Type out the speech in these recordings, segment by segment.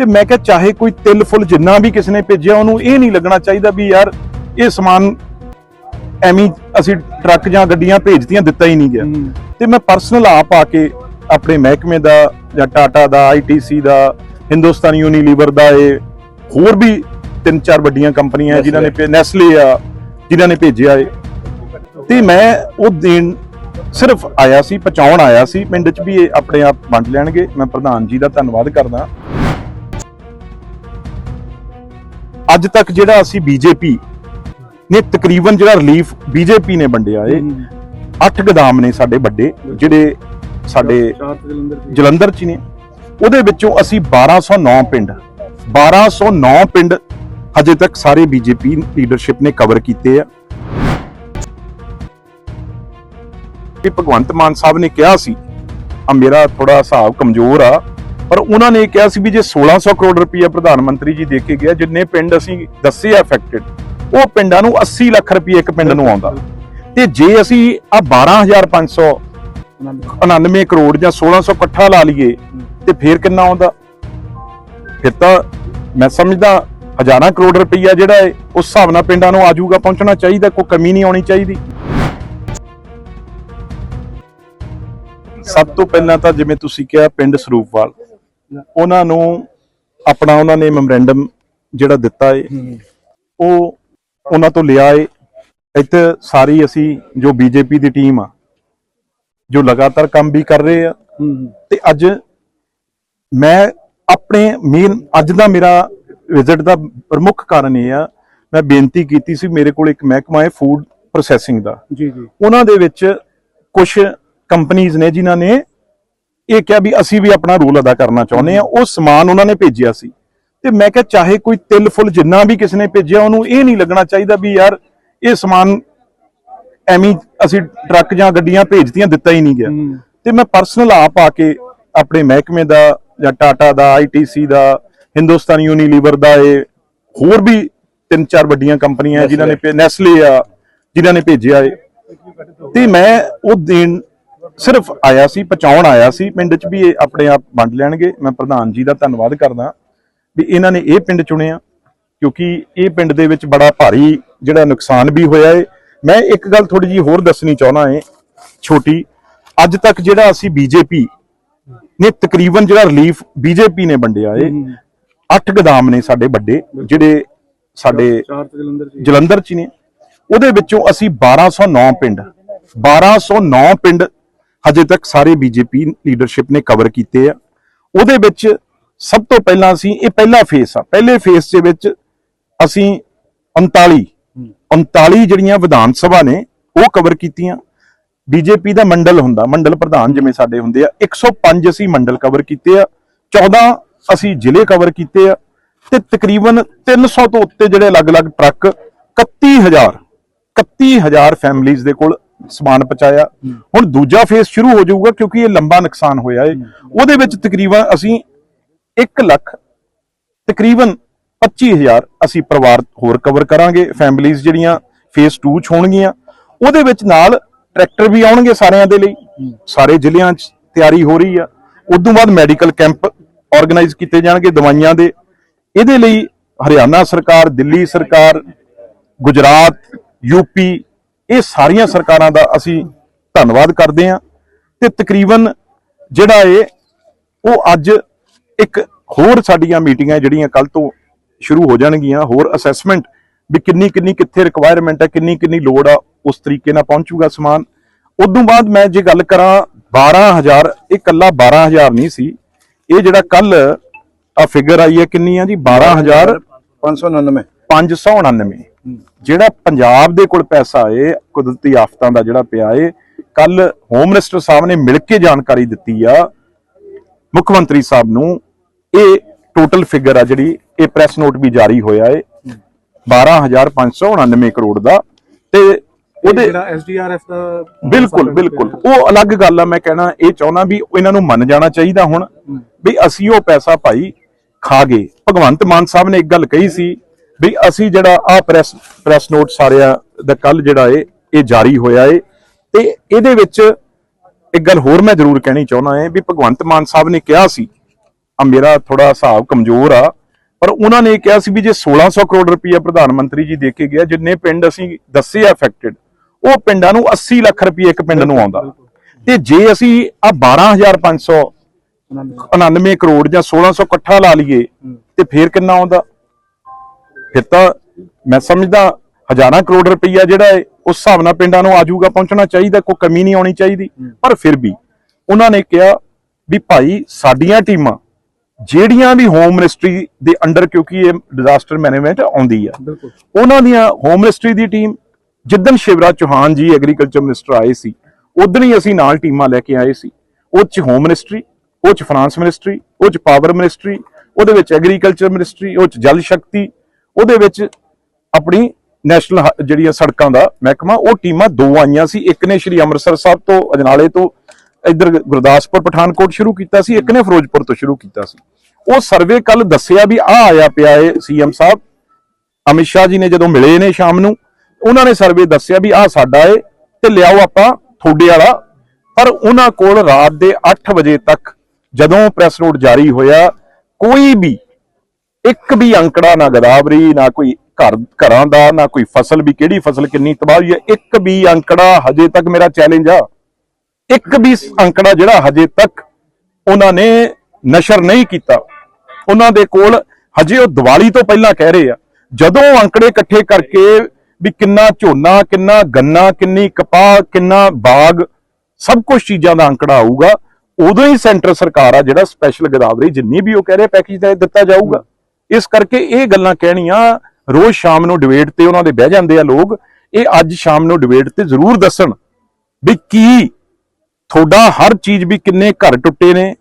ਤੇ ਮੈਂ ਕਿਹਾ ਚਾਹੇ ਕੋਈ ਤਿਲ ਫੁੱਲ ਜਿੰਨਾ ਵੀ ਕਿਸੇ ਨੇ ਭੇਜਿਆ ਉਹਨੂੰ ਇਹ ਨਹੀਂ ਲੱਗਣਾ ਚਾਹੀਦਾ ਵੀ ਯਾਰ ਇਹ ਸਮਾਨ ਐਵੇਂ ਅਸੀਂ ਟਰੱਕ ਜਾਂ ਗੱਡੀਆਂ ਭੇਜਤੀਆਂ ਦਿੱਤਾ ਹੀ ਨਹੀਂ ਗਿਆ। ਤੇ ਮੈਂ ਪਰਸਨਲ ਆਪ ਆ ਕੇ ਆਪਣੇ ਮਹਿਕਮੇ ਦਾ ਜਾਂ ਟਾਟਾ ਦਾ ਆਈਟੀਸੀ ਦਾ ਹਿੰਦੁਸਤਾਨ ਯੂਨੀਲੀਵਰ ਦਾ ਇਹ ਹੋਰ ਵੀ ਤਿੰਨ ਚਾਰ ਵੱਡੀਆਂ ਕੰਪਨੀਆਂ ਜਿਨ੍ਹਾਂ ਨੇ ਨੈਸਲੇ ਆ ਜਿਨ੍ਹਾਂ ਨੇ ਭੇਜਿਆ ਏ ਤੇ ਮੈਂ ਉਹ ਦੇਣ ਸਿਰਫ ਆਇਆ ਸੀ ਪਹੁੰਚਾਉਣ ਆਇਆ ਸੀ ਪਿੰਡ 'ਚ ਵੀ ਇਹ ਆਪਣੇ ਆਪ ਵੰਡ ਲੈਣਗੇ। ਮੈਂ ਪ੍ਰਧਾਨ ਜੀ ਦਾ ਧੰਨਵਾਦ ਕਰਦਾ। ਅੱਜ ਤੱਕ ਜਿਹੜਾ ਅਸੀਂ ਬੀਜੇਪੀ ਨੇ ਤਕਰੀਬਨ ਜਿਹੜਾ ਰਿਲੀਫ ਬੀਜੇਪੀ ਨੇ ਵੰਡਿਆ ਏ ਅੱਠ ਗਦਾਮ ਨੇ ਸਾਡੇ ਵੱਡੇ ਜਿਹੜੇ ਸਾਡੇ ਜਲੰਧਰ ਚ ਨੇ। ਉਹਦੇ ਵਿੱਚੋਂ ਅਸੀਂ 1209 ਪਿੰਡ 1209 ਪਿੰਡ ਹਜੇ ਤੱਕ ਸਾਰੇ ਬੀਜੇਪੀ ਲੀਡਰਸ਼ਿਪ ਨੇ ਕਵਰ ਕੀਤੇ ਆ। ਕਿ ਭਗਵੰਤ ਮਾਨ ਸਾਹਿਬ ਨੇ ਕਿਹਾ ਸੀ ਆ ਮੇਰਾ ਥੋੜਾ ਹਿਸਾਬ ਕਮਜ਼ੋਰ ਆ ਪਰ ਉਹਨਾਂ ਨੇ ਕਿਹਾ ਸੀ ਵੀ ਜੇ 1600 ਕਰੋੜ ਰੁਪਈਆ ਪ੍ਰਧਾਨ ਮੰਤਰੀ ਜੀ ਦੇ ਕੇ ਗਿਆ, ਜਿੰਨੇ ਪਿੰਡ ਅਸੀਂ ਦੱਸੇ ਆ ਅਫੈਕਟਡ ਉਹ ਪਿੰਡਾਂ ਨੂੰ 80 ਲੱਖ ਰੁਪਏ ਇੱਕ ਪਿੰਡ ਨੂੰ ਆਉਂਦਾ। ਤੇ ਜੇ ਅਸੀਂ ਆ 12500 99 ਕਰੋੜ ਜਾਂ 1600 ਇਕੱਠਾ ਲਾ ਲਈਏ, ਤੇ ਫੇਰ ਕਿੰਨਾ ਆਉਂਦਾ? ਫਿਰ ਤਾਂ ਮੈਂ ਸਮਝਦਾ ਹਜ਼ਾਰਾਂ ਕਰੋੜ ਰੁਪਈਆ ਜਿਹੜਾ ਹੈ, ਉਸ ਹਿਸਾਬ ਨਾਲ ਪਿੰਡਾਂ ਨੂੰ ਆਜੂਗਾ, ਪਹੁੰਚਣਾ ਚਾਹੀਦਾ, ਕੋਈ ਕਮੀ ਨਹੀਂ ਆਉਣੀ ਚਾਹੀਦੀ। ਸਭ ਤੋਂ ਪਹਿਲਾਂ ਤਾਂ ਜਿਵੇਂ ਤੁਸੀਂ ਕਿਹਾ, ਪਿੰਡ ਸਰੂਪਵਾਲ ਉਹਨਾਂ ਨੂੰ ਆਪਣਾ ਉਹਨਾਂ ਨੇ ਮੈਮੋਰੈਂਡਮ ਜਿਹੜਾ ਦਿੱਤਾ ਏ ਉਹ ਉਹਨਾਂ ਤੋਂ ਲਿਆ ਏ। ਇੱਥੇ ਸਾਰੀ ਅਸੀਂ ਜੋ ਬੀਜੇਪੀ ਦੀ ਟੀਮ ਆ ਜੋ ਲਗਾਤਾਰ ਕੰਮ ਵੀ ਕਰ ਰਹੇ ਆ ਤੇ ਅੱਜ ਮੈਂ ਆਪਣੇ ਮੇਨ ਅੱਜ ਦਾ ਮੇਰਾ ਵਿਜ਼ਿਟ ਦਾ ਪ੍ਰਮੁੱਖ ਕਾਰਨ ਇਹ ਆ ਮੈਂ ਬੇਨਤੀ ਕੀਤੀ ਸੀ ਮੇਰੇ ਕੋਲ ਇੱਕ ਮਹਿਕਮਾ ਹੈ ਫੂਡ ਪ੍ਰੋਸੈਸਿੰਗ ਦਾ। ਜੀ ਜੀ। ਉਹਨਾਂ ਦੇ ਵਿੱਚ ਕੁਝ ਕੰਪਨੀਆਂ ਨੇ ਜਿਨ੍ਹਾਂ ਨੇ ਇਹ ਕਿਹਾ ਵੀ ਅਸੀਂ ਵੀ ਆਪਣਾ ਰੋਲ ਅਦਾ ਕਰਨਾ ਚਾਹੁੰਦੇ ਆ ਉਹ ਸਮਾਨ ਉਹਨਾਂ ਨੇ ਭੇਜਿਆ ਸੀ। ਤੇ ਮੈਂ ਕਿਹਾ ਚਾਹੇ ਕੋਈ ਤਿਲ ਫੁੱਲ ਜਿੰਨਾ ਵੀ ਕਿਸੇ ਨੇ ਭੇਜਿਆ ਉਹਨੂੰ ਇਹ ਨਹੀਂ ਲੱਗਣਾ ਚਾਹੀਦਾ ਵੀ ਯਾਰ ਇਹ ਸਮਾਨ ਐਵੇਂ ਅਸੀਂ ਟਰੱਕ ਜਾਂ ਗੱਡੀਆਂ ਭੇਜਤੀਆਂ ਦਿੱਤਾ ਹੀ ਨਹੀਂ ਗਿਆ। ਤੇ ਮੈਂ ਪਰਸਨਲ ਆਪ ਆ ਕੇ ਆਪਣੇ ਮਹਿਕਮੇ ਦਾ ਜਾਂ ਟਾਟਾ ਦਾ ਆਈਟੀਸੀ ਦਾ ਹਿੰਦੁਸਤਾਨ ਯੂਨੀਲੀਵਰ ਦਾ ਇਹ ਹੋਰ ਵੀ ਤਿੰਨ ਚਾਰ ਵੱਡੀਆਂ ਕੰਪਨੀਆਂ ਜਿਨ੍ਹਾਂ ਨੇ ਨੈਸਲੇ ਆ ਜਿਨ੍ਹਾਂ ਨੇ ਭੇਜਿਆ ਏ। ਤੇ ਮੈਂ ਉਹ ਦੇਣ ਸਿਰਫ ਆਇਆ ਸੀ ਪਹੁੰਚਾਉਣ ਆਇਆ ਸੀ ਪਿੰਡ 'ਚ ਵੀ ਇਹ ਆਪਣੇ ਆਪ ਵੰਡ ਲੈਣਗੇ। ਮੈਂ ਪ੍ਰਧਾਨ ਜੀ ਦਾ ਧੰਨਵਾਦ ਕਰਦਾ ਵੀ ਇਹਨਾਂ ਨੇ ਇਹ ਪਿੰਡ ਚੁਣਿਆ ਕਿਉਂਕਿ ਇਹ ਪਿੰਡ ਦੇ ਵਿੱਚ ਬੜਾ ਭਾਰੀ ਜਿਹੜਾ ਨੁਕਸਾਨ ਵੀ ਹੋਇਆ ਏ। ਮੈਂ ਇੱਕ ਗੱਲ ਥੋੜੀ ਜੀ ਹੋਰ ਦੱਸਣੀ ਚਾਹੁੰਦਾ ਏ ਛੋਟੀ ਅੱਜ ਤੱਕ ਜਿਹੜਾ ਅਸੀਂ ਬੀਜੇਪੀ ਨੇ ਤਕਰੀਬਨ ਜਿਹੜਾ ਰਿਲੀਫ ਬੀਜੇਪੀ ਨੇ ਵੰਡਿਆ ਏ ਅੱਠ ਗਦਾਮ ਨੇ ਸਾਡੇ ਵੱਡੇ ਜਿਹੜੇ ਸਾਡੇ ਜਲੰਧਰ ਚ ਨੇ। ਉਹਦੇ ਵਿੱਚੋਂ ਅਸੀਂ 1209 ਪਿੰਡ 1209 ਪਿੰਡ ਹਜੇ ਤੱਕ ਸਾਰੇ ਬੀਜੇਪੀ ਲੀਡਰਸ਼ਿਪ ਨੇ ਕਵਰ ਕੀਤੇ ਆ। ਉਹਦੇ ਵਿੱਚ ਸਭ ਤੋਂ ਪਹਿਲਾਂ ਅਸੀਂ, ਇਹ ਪਹਿਲਾ ਫੇਸ ਆ। ਪਹਿਲੇ ਫੇਸ ਦੇ ਵਿੱਚ ਅਸੀਂ 39 39 ਜਿਹੜੀਆਂ ਵਿਧਾਨ ਸਭਾ ਨੇ, ਉਹ ਕਵਰ ਕੀਤੀਆਂ। ਬੀਜੇਪੀ ਦਾ ਮੰਡਲ ਹੁੰਦਾ, ਮੰਡਲ ਪ੍ਰਧਾਨ ਜਿਵੇਂ ਸਾਡੇ ਹੁੰਦੇ ਆ 105 ਅਸੀਂ ਮੰਡਲ ਕਵਰ ਕੀਤੇ ਆ। 14 ਅਸੀਂ ਜ਼ਿਲ੍ਹੇ ਕਵਰ ਕੀਤੇ ਆ। ਤੇ ਤਕਰੀਬਨ 300 ਤੋਂ ਉੱਤੇ ਜਿਹੜੇ ਅਲੱਗ-ਅਲੱਗ ਟਰੱਕ 31000 31000 ਫੈਮਲੀਆਂ ਦੇ ਕੋਲ ਸਮਾਨ ਪਹੁੰਚਾਇਆ। ਹੁਣ ਦੂਜਾ ਫੇਸ ਸ਼ੁਰੂ ਹੋ ਜਾਊਗਾ ਕਿਉਂਕਿ ਇਹ ਲੰਬਾ ਨੁਕਸਾਨ ਹੋਇਆ ਹੈ। ਉਹਦੇ ਵਿੱਚ ਤਕਰੀਬਨ ਅਸੀਂ 1 ਲੱਖ ਤਕਰੀਬਨ 25000 ਅਸੀਂ ਪਰਿਵਾਰ ਹੋਰ ਕਵਰ ਕਰਾਂਗੇ। ਫੈਮਲੀਆਂ ਜਿਹੜੀਆਂ ਫੇਸ 2 ਚ ਹੋਣਗੀਆਂ। ਉਹਦੇ ਵਿੱਚ ਨਾਲ ਟਰੈਕਟਰ ਵੀ ਆਉਣਗੇ ਸਾਰਿਆਂ ਦੇ ਲਈ। ਸਾਰੇ ਜ਼ਿਲ੍ਹਿਆਂ 'ਚ ਤਿਆਰੀ ਹੋ ਰਹੀ ਆ। ਉਦੋਂ ਬਾਅਦ ਮੈਡੀਕਲ ਕੈਂਪ ਆਰਗੇਨਾਈਜ਼ ਕੀਤੇ ਜਾਣਗੇ ਦਵਾਈਆਂ ਦੇ। ਇਹਦੇ ਲਈ ਹਰਿਆਣਾ ਸਰਕਾਰ ਦਿੱਲੀ ਸਰਕਾਰ ਗੁਜਰਾਤ ਯੂਪੀ ਇਹ ਸਾਰੀਆਂ ਸਰਕਾਰਾਂ ਦਾ ਅਸੀਂ ਧੰਨਵਾਦ ਕਰਦੇ ਹਾਂ ਤੇ ਤਕਰੀਬਨ ਜਿਹੜਾ ਇਹ ਉਹ ਅੱਜ ਇੱਕ ਹੋਰ ਸਾਡੀਆਂ ਮੀਟਿੰਗਾਂ ਜਿਹੜੀਆਂ ਕੱਲ ਤੋਂ ਸ਼ੁਰੂ ਹੋ ਜਾਣਗੀਆਂ ਹੋਰ ਅਸੈਸਮੈਂਟ ਵੀ ਕਿੰਨੀ ਕਿੰਨੀ ਕਿੱਥੇ ਰਿਕੁਆਇਰਮੈਂਟ ਹੈ ਕਿੰਨੀ ਕਿੰਨੀ ਲੋੜ ਆ ਉਸ ਤਰੀਕੇ ਨਾਲ ਪਹੁੰਚੂਗਾ ਸਮਾਨ। ਉਦੋਂ ਬਾਅਦ ਮੈਂ ਜੇ ਗੱਲ ਕਰਾਂ 12000 ਇਹ ਕੱਲਾ 12000 ਨਹੀਂ ਸੀ। ਇਹ ਜਿਹੜਾ ਕੱਲ ਆ ਫਿਗਰ ਆਈ ਹੈ ਕਿੰਨੀ ਆ ਜੀ? 12000 599 599 ਜਿਹੜਾ ਪੰਜਾਬ ਦੇ ਕੋਲ ਪੈਸਾ ਏ ਕੁਦਰਤੀ ਆਫਤਾਂ ਦਾ ਜਿਹੜਾ ਪਿਆ ਏ ਕੱਲ ਹੋਮ ਮਿਨਿਸਟਰ ਸਾਹਿਬ ਨੇ ਮਿਲ ਕੇ ਜਾਣਕਾਰੀ ਦਿੱਤੀ ਆ। ਮੁੱਖ ਮੰਤਰੀ ਸਾਹਿਬ ਨੂੰ ਇਹ ਟੋਟਲ ਫਿਗਰ ਆ ਜਿਹੜੀ ਇਹ ਪ੍ਰੈਸ ਨੋਟ ਵੀ ਜਾਰੀ ਹੋਇਆ ਏ 12599 ਕਰੋੜ ਦਾ ਤੇ ਉਹਦੇ ਜਿਹੜਾ ਐਸਡੀਆਰਐਫ ਦਾ ਬਿਲਕੁਲ ਬਿਲਕੁਲ। ਉਹ ਅਲੱਗ ਗੱਲ ਆ ਮੈਂ ਕਹਿਣਾ ਇਹ ਚਾਹੁੰਦਾ ਵੀ ਇਹਨਾਂ ਨੂੰ ਮੰਨ ਜਾਣਾ ਚਾਹੀਦਾ ਹੁਣ ਵੀ ਅਸੀਂ ਉਹ ਪੈਸਾ ਭਾਈ ਖਾ ਗਏ। ਭਗਵੰਤ ਮਾਨ ਸਾਹਿਬ ਨੇ ਇੱਕ ਗੱਲ ਕਹੀ ਸੀ ਵੀ ਅਸੀਂ ਜਿਹੜਾ ਆ ਪ੍ਰੈਸ ਪ੍ਰੈਸ ਨੋਟ ਸਾਰਿਆਂ ਦਾ ਕੱਲ ਜਿਹੜਾ ਏ, ਇਹ ਜਾਰੀ ਹੋਇਆ ਏ। ਤੇ ਇਹਦੇ ਵਿੱਚ ਇੱਕ ਗੱਲ ਹੋਰ ਮੈਂ ਜ਼ਰੂਰ ਕਹਿਣੀ ਚਾਹੁੰਦਾ ਏ ਵੀ ਭਗਵੰਤ ਮਾਨ ਸਾਹਿਬ ਨੇ ਕਿਹਾ ਸੀ ਆ ਮੇਰਾ ਥੋੜਾ ਹਿਸਾਬ ਕਮਜ਼ੋਰ ਆ, ਪਰ ਉਹਨਾਂ ਨੇ ਕਿਹਾ ਸੀ ਵੀ ਜੇ 1600 ਕਰੋੜ ਰੁਪਈਆ ਪ੍ਰਧਾਨ ਮੰਤਰੀ ਜੀ ਦੇ ਕੇ ਗਿਆ, ਜਿੰਨੇ ਪਿੰਡ ਅਸੀਂ ਦੱਸੇ ਆ ਅਫੈਕਟਡ ਉਹ ਪਿੰਡਾਂ ਨੂੰ 80 ਲੱਖ ਰੁਪਏ ਇੱਕ ਪਿੰਡ ਨੂੰ ਆਉਂਦਾ। ਤੇ ਜੇ ਅਸੀਂ ਆ 12500 99 ਕਰੋੜ ਜਾਂ 1600 ਇਕੱਠਾ ਲਾ ਲਈਏ, ਤੇ ਫੇਰ ਕਿੰਨਾ ਆਉਂਦਾ? ਫਿਰ ਤਾਂ ਮੈਂ ਸਮਝਦਾ ਹਜ਼ਾਰਾਂ ਕਰੋੜ ਰੁਪਈਆ ਜਿਹੜਾ ਹੈ ਉਸ ਹਿਸਾਬ ਨਾਲ ਪਿੰਡਾਂ ਨੂੰ ਆਜੂਗਾ ਪਹੁੰਚਣਾ ਚਾਹੀਦਾ ਕੋਈ ਕਮੀ ਨਹੀਂ ਆਉਣੀ ਚਾਹੀਦੀ। ਪਰ ਫਿਰ ਵੀ ਉਹਨਾਂ ਨੇ ਕਿਹਾ ਵੀ ਭਾਈ ਸਾਡੀਆਂ ਟੀਮਾਂ ਜਿਹੜੀਆਂ ਵੀ ਹੋਮ ਮਿਨਿਸਟਰੀ ਦੇ ਅੰਡਰ ਕਿਉਂਕਿ ਇਹ ਡਿਜ਼ਾਸਟਰ ਮੈਨੇਜਮੈਂਟ ਆਉਂਦੀ ਆ ਉਹਨਾਂ ਦੀਆਂ ਹੋਮ ਮਿਨਿਸਟਰੀ ਦੀ ਟੀਮ ਜਿੱਦਨ ਸ਼ਿਵਰਾਜ ਚੌਹਾਨ ਜੀ ਐਗਰੀਕਲਚਰ ਮਿਨਿਸਟਰ ਆਏ ਸੀ ਉਦੋਂ ਹੀ ਅਸੀਂ ਨਾਲ ਟੀਮਾਂ ਲੈ ਕੇ ਆਏ ਸੀ। ਉਹ ਚ ਹੋਮ ਮਿਨਿਸਟਰੀ ਉਹ ਚ ਫਾਈਨਾਂਸ ਮਿਨਿਸਟਰੀ ਉਹ ਚ ਪਾਵਰ ਮਿਨਿਸਟਰੀ ਉਹਦੇ ਵਿੱਚ ਐਗਰੀਕਲਚਰ ਮਿਨਿਸਟਰੀ ਉਹ ਚ ਜਲ ਸ਼ਕਤੀ ਉਹਦੇ ਵਿੱਚ ਆਪਣੀ ਨੈਸ਼ਨਲ ਹ- ਜਿਹੜੀਆਂ ਸੜਕਾਂ ਦਾ ਮਹਿਕਮਾ, ਉਹ ਟੀਮਾਂ ਦੋ ਆਈਆਂ ਸੀ। ਇੱਕ ਨੇ ਸ਼੍ਰੀ ਅੰਮ੍ਰਿਤਸਰ ਸਾਹਿਬ ਤੋਂ, ਅਜਨਾਲੇ ਤੋਂ, ਇੱਧਰ ਗੁਰਦਾਸਪੁਰ, ਪਠਾਨਕੋਟ ਸ਼ੁਰੂ ਕੀਤਾ ਸੀ। ਇੱਕ ਨੇ ਫਿਰੋਜ਼ਪੁਰ ਤੋਂ ਸ਼ੁਰੂ ਕੀਤਾ ਸੀ। ਉਹ ਸਰਵੇ ਕੱਲ ਦੱਸਿਆ ਵੀ ਆ ਆਇਆ ਪਿਆ ਏ ਸੀਐਮ ਸਾਹਿਬ। ਅਮਿਤ ਸ਼ਾਹ ਜੀ ਨੇ ਜਦੋਂ ਮਿਲੇ ਨੇ ਸ਼ਾਮ ਨੂੰ, ਉਹਨਾਂ ਨੇ ਸਰਵੇ ਦੱਸਿਆ ਵੀ ਆਹ ਸਾਡਾ ਏ ਤੇ ਲਿਆਓ ਆਪਾਂ ਤੁਹਾਡੇ ਵਾਲਾ। ਪਰ ਉਹਨਾਂ ਕੋਲ ਰਾਤ ਦੇ 8 ਵਜੇ ਤੱਕ ਜਦੋਂ ਪ੍ਰੈਸ ਨੋਟ ਜਾਰੀ ਹੋਇਆ, ਕੋਈ ਵੀ ਇੱਕ ਵੀ ਅੰਕੜਾ ਨਾ ਗਦਾਵਰੀ, ਨਾ ਕੋਈ ਘਰ, ਘਰਾਂ ਦਾ, ਨਾ ਕੋਈ ਫਸਲ ਵੀ ਕਿਹੜੀ ਫਸਲ ਕਿੰਨੀ ਤਬਾਹ ਹੋਈ ਹੈ, ਇੱਕ ਵੀ ਅੰਕੜਾ ਹਜੇ ਤੱਕ ਮੇਰਾ ਚੈਲੰਜ ਆ। ਇੱਕ ਵੀ ਅੰਕੜਾ ਜਿਹੜਾ ਹਜੇ ਤੱਕ ਉਹਨਾਂ ਨੇ ਨਸ਼ਰ ਨਹੀਂ ਕੀਤਾ। ਉਹਨਾਂ ਦੇ ਕੋਲ ਹਜੇ ਉਹ ਦੀਵਾਲੀ ਤੋਂ ਪਹਿਲਾਂ ਕਹਿ ਰਹੇ ਆ। ਜਦੋਂ ਅੰਕੜੇ ਇਕੱਠੇ ਕਰਕੇ ਵੀ ਕਿੰਨਾ ਝੋਨਾ, ਕਿੰਨਾ ਗੰਨਾ, ਕਿੰਨੀ ਕਪਾਹ, ਕਿੰਨਾ ਬਾਗ, ਸਭ ਕੁਝ ਚੀਜ਼ਾਂ ਦਾ ਅੰਕੜਾ ਆਊਗਾ, ਉਦੋਂ ਹੀ ਸੈਂਟਰ ਸਰਕਾਰ ਆ ਜਿਹੜਾ ਸਪੈਸ਼ਲ ਗਦਾਵਰੀ ਜਿੰਨੀ ਵੀ ਉਹ ਕਹਿ ਰਹੇ ਪੈਕੇਜ ਦਾ ਦਿੱਤਾ ਜਾਊਗਾ। ਇਸ ਕਰਕੇ ਇਹ ਗੱਲਾਂ ਕਹਿਣੀਆਂ ਰੋਜ਼ ਸ਼ਾਮ ਨੂੰ ਡਿਬੇਟ ਤੇ ਉਹਨਾਂ ਦੇ ਬਹਿ ਜਾਂਦੇ ਆ ਲੋਕ ਇਹ ਅੱਜ ਸ਼ਾਮ ਨੂੰ ਡਿਬੇਟ ਤੇ ਜ਼ਰੂਰ ਦੱਸਣ ਵੀ ਕੀ ਤੁਹਾਡਾ ਹਰ ਚੀਜ਼ ਵੀ ਕਿੰਨੇ ਘਰ ਟੁੱਟੇ ਨੇ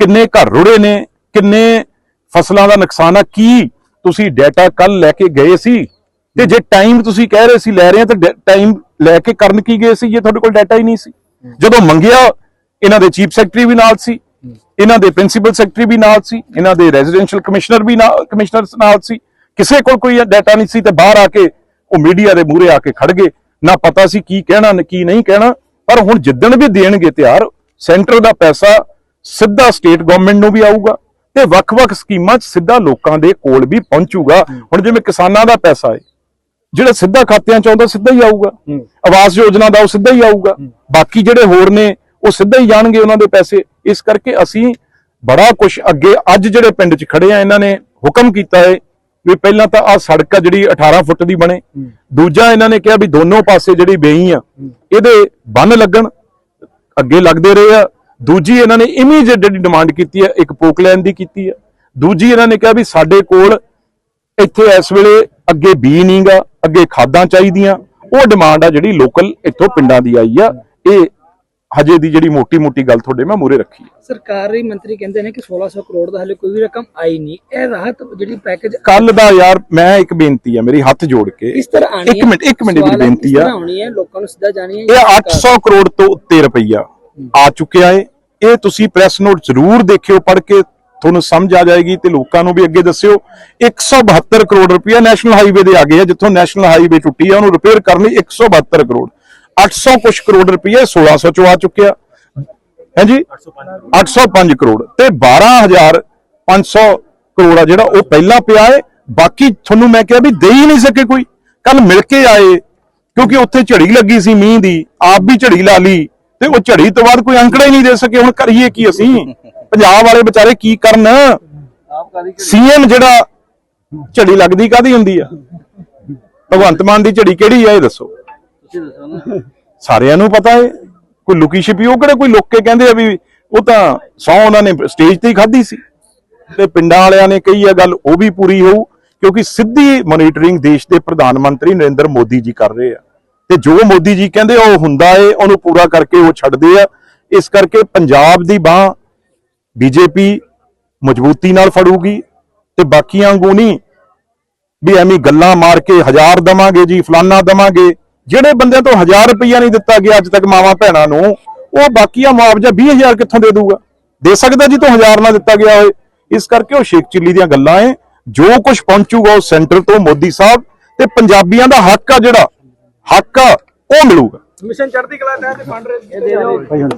ਕਿੰਨੇ ਘਰ ਰੁੜੇ ਨੇ ਕਿੰਨੇ ਫਸਲਾਂ ਦਾ ਨੁਕਸਾਨ ਆ ਕੀ ਤੁਸੀਂ ਡਾਟਾ ਕੱਲ ਲੈ ਕੇ ਗਏ ਸੀ? ਤੇ ਜੇ ਟਾਈਮ ਤੁਸੀਂ ਕਹਿ ਰਹੇ ਸੀ ਲੈ ਰਹੇ ਆ ਤਾਂ ਟਾਈਮ ਲੈ ਕੇ ਕਰਨ ਕੀ ਗਏ ਸੀ ਜੇ ਤੁਹਾਡੇ ਕੋਲ ਡਾਟਾ ਹੀ ਨਹੀਂ ਸੀ? ਜਦੋਂ ਮੰਗਿਆ ਇਹਨਾਂ ਦੇ ਚੀਫ ਸੈਕਟਰੀ ਵੀ ਨਾਲ ਸੀ ਇਹਨਾਂ ਦੇ ਪ੍ਰਿੰਸੀਪਲ ਸੈਕਟਰੀ ਵੀ ਨਾਲ ਸੀ ਇਹਨਾਂ ਦੇ ਰੈਜ਼ੀਡੈਂਸ਼ੀਅਲ ਕਮਿਸ਼ਨਰ ਵੀ ਨਾਲ ਕਮਿਸ਼ਨਰਸ ਨਾਲ ਸੀ। ਕਿਸੇ ਕੋਲ ਕੋਈ ਡਾਟਾ ਨਹੀਂ ਸੀ ਤੇ ਬਾਹਰ ਆ ਕੇ ਉਹ ਮੀਡੀਆ ਦੇ ਮੂਹਰੇ ਆ ਕੇ ਖੜ ਗਏ। ਨਾ ਪਤਾ ਸੀ ਕੀ ਕਹਿਣਾ ਨਾ ਕੀ ਨਹੀਂ ਕਹਿਣਾ ਪਰ ਹੁਣ ਜਿੱਦਣ ਵੀ ਦੇਣਗੇ ਤਿਆਰ ਸੈਂਟਰ ਦਾ ਪੈਸਾ ਸਿੱਧਾ ਸਟੇਟ ਗਵਰਨਮੈਂਟ ਨੂੰ ਵੀ ਆਊਗਾ ਤੇ ਵੱਖ-ਵੱਖ ਸਕੀਮਾਂ 'ਚ ਸਿੱਧਾ ਲੋਕਾਂ ਦੇ ਕੋਲ ਵੀ ਪਹੁੰਚੂਗਾ। ਹੁਣ ਜਿਵੇਂ ਕਿਸਾਨਾਂ ਦਾ ਪੈਸਾ ਹੈ ਜਿਹੜਾ ਸਿੱਧਾ ਖਾਤਿਆਂ 'ਚ ਆਉਂਦਾ ਸਿੱਧਾ ਹੀ ਆਊਗਾ। ਆਵਾਸ ਯੋਜਨਾ ਦਾ ਉਹ ਸਿੱਧਾ ਹੀ ਆਊਗਾ। ਬਾਕੀ ਜਿਹੜੇ ਹੋਰ ਨੇ ਉਹ ਸਿੱਧਾ ਹੀ ਜਾਣਗੇ ਉਹਨਾਂ ਦੇ ਪੈਸੇ। ਇਸ ਕਰਕੇ ਅਸੀਂ ਬੜਾ ਕੁਝ ਅੱਗੇ ਅੱਜ ਜਿਹੜੇ ਪਿੰਡ 'ਚ ਖੜੇ ਆ ਇਹਨਾਂ ਨੇ ਹੁਕਮ ਕੀਤਾ ਹੈ ਵੀ ਪਹਿਲਾਂ ਤਾਂ ਆ ਸੜਕ ਆ ਜਿਹੜੀ 18 ਫੁੱਟ ਦੀ ਬਣੇ। ਦੂਜਾ ਇਹਨਾਂ ਨੇ ਕਿਹਾ ਵੀ ਦੋਨੋਂ ਪਾਸੇ ਜਿਹੜੀ ਵੇਈ ਆ ਇਹਦੇ ਬੰਨ ਲੱਗਣ ਅੱਗੇ ਲੱਗਦੇ ਰਹੇ ਆ। ਦੂਜੀ ਇਹਨਾਂ ਨੇ ਇਮੀਡੀਏਟ ਜਿਹੜੀ ਡਿਮਾਂਡ ਕੀਤੀ ਹੈ ਇੱਕ ਪੋਕਲੈਂਡ ਦੀ ਕੀਤੀ ਹੈ ਦੂਜੀ ਇਹਨਾਂ ਨੇ ਕਿਹਾ ਵੀ ਸਾਡੇ ਕੋਲ ਇੱਥੇ ਇਸ ਵੇਲੇ ਅੱਗੇ ਬੀ ਨਹੀਂਗਾ ਅੱਗੇ ਖਾਦਾਂ ਚਾਹੀਦੀਆਂ। ਉਹ ਡਿਮਾਂਡ ਆ ਜਿਹੜੀ ਲੋਕਲ ਇੱਥੋਂ ਪਿੰਡਾਂ ਦੀ ਆਈ ਆ। ਇਹ ਹਜੇ ਦੀ ਜਿਹੜੀ ਮੋਟੀ-ਮੋਟੀ ਗੱਲ ਤੁਹਾਡੇ ਮੈਂ ਮੂਰੇ ਰੱਖੀ ਹੈ। ਸਰਕਾਰੀ ਮੰਤਰੀ ਕਹਿੰਦੇ ਨੇ ਕਿ 1600 ਕਰੋੜ ਦਾ ਹਲੇ ਕੋਈ ਵੀ ਰਕਮ ਆਈ ਨਹੀਂ। ਇਹ ਰਾਹਤ ਜਿਹੜੀ ਪੈਕੇਜ ਕੱਲ ਦਾ ਯਾਰ ਮੈਂ ਇੱਕ ਬੇਨਤੀ ਆ ਮੇਰੀ ਹੱਥ ਜੋੜ ਕੇ। ਇਸ ਤਰ੍ਹਾਂ ਆਣੀ ਇੱਕ ਮਿੰਟ ਇੱਕ ਮਿੰਟ ਦੀ ਬੇਨਤੀ ਆ। ਆਉਣੀ ਹੈ ਲੋਕਾਂ ਨੂੰ ਸਿੱਧਾ ਜਾਣੀ ਹੈ ਇਹ 800 ਕਰੋੜ ਤੋਂ ਉੱਤੇ ਰੁਪਈਆ ਆ ਚੁੱਕਿਆ ਏ। ਇਹ ਤੁਸੀਂ ਪ੍ਰੈਸ ਨੋਟ ਜ਼ਰੂਰ ਦੇਖਿਓ ਪੜ੍ਹ ਕੇ ਤੁਹਾਨੂੰ ਸਮਝ ਆ ਜਾਏਗੀ ਤੇ ਲੋਕਾਂ ਨੂੰ ਵੀ ਅੱਗੇ ਦੱਸਿਓ। 172 ਕਰੋੜ ਰੁਪਈਆ ਨੈਸ਼ਨਲ ਹਾਈਵੇ ਦੇ ਆ ਗਏ ਆ ਜਿੱਥੋਂ ਨੈਸ਼ਨਲ ਹਾਈਵੇ ਟੁੱਟੀ ਆ ਉਹਨੂੰ ਰਿਪੇਅਰ ਕਰਨ ਲਈ 172 ਕਰੋੜ। 800 ਕੁਛ ਕਰੋੜ ਰੁਪਈਆ 1600 ਚੋਂ ਆ ਚੁੱਕਿਆ। ਹਾਂਜੀ? 805 ਕਰੋੜ। ਤੇ 12500 ਕਰੋੜ ਆ ਜਿਹੜਾ ਉਹ ਪਹਿਲਾਂ ਪਿਆ ਏ। ਬਾਕੀ ਤੁਹਾਨੂੰ ਮੈਂ ਕਿਹਾ ਵੀ ਦੇ ਹੀ ਨਹੀਂ ਸਕੇ ਕੋਈ। ਕੱਲ ਮਿਲ ਕੇ ਆਏ, ਕਿਉਂਕਿ ਉੱਥੇ ਝੜੀ ਲੱਗੀ ਸੀ ਮੀਂਹ ਦੀ, ਆਪ ਵੀ ਝੜੀ ਲਾ ਲਈ। ਤੇ ਉਹ ਝੜੀ ਤੋਂ ਬਾਅਦ ਕੋਈ ਅੰਕੜਾ ਹੀ ਨਹੀਂ ਦੇ ਸਕੇ। ਹੁਣ ਕਰੀਏ ਕੀ ਅਸੀਂ? ਪੰਜਾਬ ਵਾਲੇ ਵਿਚਾਰੇ ਕੀ ਕਰਨ? ਸੀਐਮ ਜਿਹੜਾ ਝੜੀ ਲੱਗਦੀ ਕਾਦੀ ਹੁੰਦੀ ਆ? ਭਗਵੰਤ ਮਾਨ ਦੀ ਝੜੀ ਕਿਹੜੀ ਆ, ਇਹ ਦੱਸੋ। ਸਾਰਿਆਂ ਨੂੰ ਪਤਾ ਹੈ, ਕੋਈ ਲੁਕੀ ਛਿਪੀ, ਉਹ ਕਿਹੜੇ ਕੋਈ ਲੋਕ ਕੇ ਕਹਿੰਦੇ ਆ ਵੀ ਉਹ ਤਾਂ ਸੌ ਉਹਨਾਂ ਨੇ ਸਟੇਜ ਤੇ ਹੀ ਖਾਧੀ ਸੀ। ਤੇ ਪਿੰਡਾਂ ਵਾਲਿਆਂ ਨੇ ਕਹੀ ਆ ਗੱਲ, ਉਹ ਵੀ ਪੂਰੀ ਹੋਊ, ਕਿਉਂਕਿ ਸਿੱਧੀ ਮੋਨੀਟਰਿੰਗ ਦੇਸ਼ ਦੇ ਪ੍ਰਧਾਨ ਮੰਤਰੀ ਨਰਿੰਦਰ ਮੋਦੀ ਜੀ ਕਰ ਰਹੇ ਆ। ਤੇ ਜੋ ਮੋਦੀ ਜੀ ਕਹਿੰਦੇ ਉਹ ਹੁੰਦਾ ਏ, ਉਹਨੂੰ ਪੂਰਾ ਕਰਕੇ ਉਹ ਛੱਡਦੇ ਆ। ਇਸ ਕਰਕੇ ਪੰਜਾਬ ਦੀ ਬਾਹ ਬੀਜੇਪੀ ਮਜ਼ਬੂਤੀ ਨਾਲ ਫੜੂਗੀ, ਤੇ ਬਾਕੀਆਂ ਵਾਂਗੂ ਨਹੀਂ, ਵੀ ਐਵੇਂ ਗੱਲਾਂ ਮਾਰ ਕੇ ਹਜ਼ਾਰ ਦਵਾਂਗੇ ਜੀ, ਫਲਾਨਾ ਦਵਾਂਗੇ। ਜਿਹੜੇ ਬੰਦਿਆਂ ਤੋਂ ਹਜ਼ਾਰ ਰੁਪਈਆ ਨਹੀਂ ਦਿੱਤਾ ਗਿਆ ਅੱਜ ਤੱਕ ਮਾਵਾਂ ਭੈਣਾਂ ਨੂੰ ਉਹ ਬਾਕੀਆਂ ਮੁਆਵਜ਼ਾ 20000 ਕਿੱਥੋਂ ਦੇ ਦੂਗਾ ਦੇ ਸਕਦਾ ਜੀ ਤੋਂ ਹਜ਼ਾਰ ਨਾ ਦਿੱਤਾ ਗਿਆ ਹੋਏ ਇਸ ਕਰਕੇ ਉਹ ਸ਼ੇਖ ਚਿੱਲੀ ਦੀਆਂ ਗੱਲਾਂ ਏ ਜੋ ਕੁਝ ਪਹੁੰਚੂਗਾ ਉਹ ਸੈਂਟਰ ਤੋਂ ਮੋਦੀ ਸਾਹਿਬ ਤੇ ਪੰਜਾਬੀਆਂ ਦਾ ਹੱਕ ਆ ਜਿਹੜਾ ਹੱਕ ਆ ਉਹ ਮਿਲੂਗਾ। ਮਿਸ਼ਨ ਚੜ੍ਹਦੀ ਕਲਾ ਤਹਿਤ ਫੰਡ ਰੇਜ਼